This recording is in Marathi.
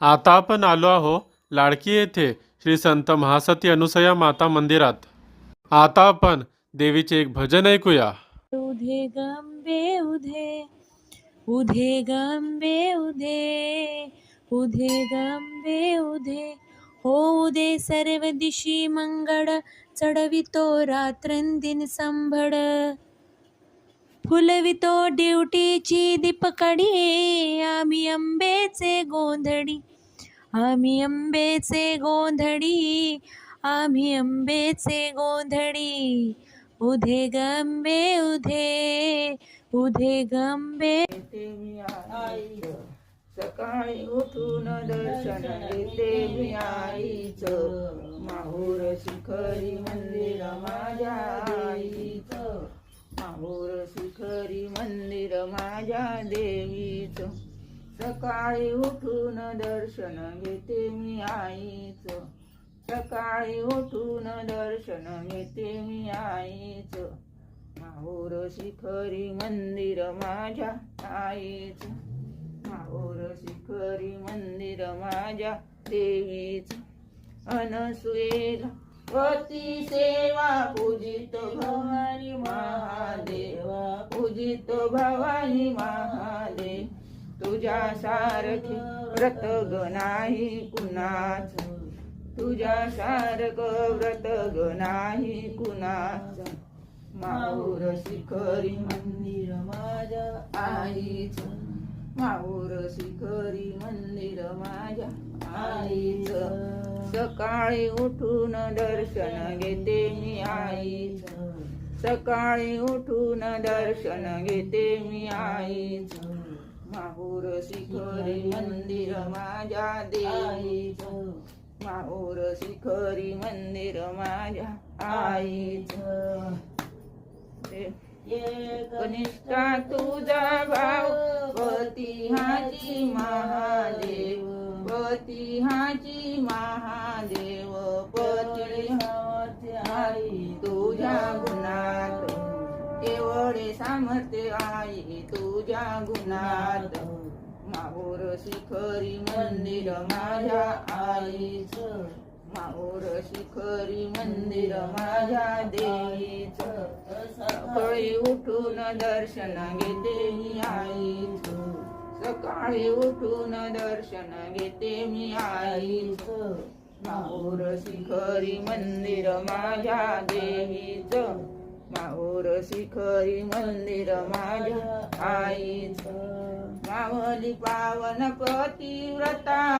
आता आपण आलो आहो लाडकी येथे श्री संत महासती अनुसया माता मंदिरात. आता आपण देवीचे एक भजन ऐकूया. उधे गंबे उधे उधे गंबे उधे उधे गंबे उधे. हो उदे सर्व दिशी मंगळ चढवितो रात्रंदिन संभळ. फुलवितो ड्युटीची दीपकडी आम्ही आंबेचे गोंधळी आम्ही अंबेचे गोंधळी आम्ही अंबेचे गोंधळी. उधे गंबे उधे उधे गंबे. सकाळी उठून दर्शन घेते मी आईच. माहूर शिखरी मंदिर माझ्या आईच. माहूर शिखरी मंदिर माझ्या देवीचं. सकाळी उठून दर्शन घेते मी आईच. सकाळी उठून दर्शन घेते मी आईच. माहूर शिखरी मंदिर माझ्या आईच. माहूर शिखरी मंदिर माझ्या देवीच. अनसुएला पती सेवा पूजित भवानी महादेव. पूजित भवानी महादेव. तुझ्या सारखी व्रत ग नाही कुणाच. तुझ्या सारख व्रत ग नाही कुणाच. माऊर शिखरी मंदिर माझ्या आईच. माऊर शिखरी मंदिर माझ्या आईच. सकाळी उठून दर्शन घेते मी आईच. सकाळी उठून दर्शन घेते मी आईच. माहूर शिखरी मंदिर माझ्या देवीच माहूर शिखरी मंदिर माझ्या आईच. कनिष्ठा तुझा भाव पतिहाची महादेव. पतिहाची महादेव पती आई तुझ्या तुझ्या गुणात माहूर शिखरी मंदिर माझ्या आईच. माहूर शिखरी मंदिर माझ्या देवीच. सकाळी उठून दर्शन घेते मी आईच. सकाळी उठून दर्शन घेते मी आईच. माहूर शिखरी मंदिर माझ्या देवीच. माहूर शिखरी मंदिर माझ्या आईच. मावली पावन पतिव्रता.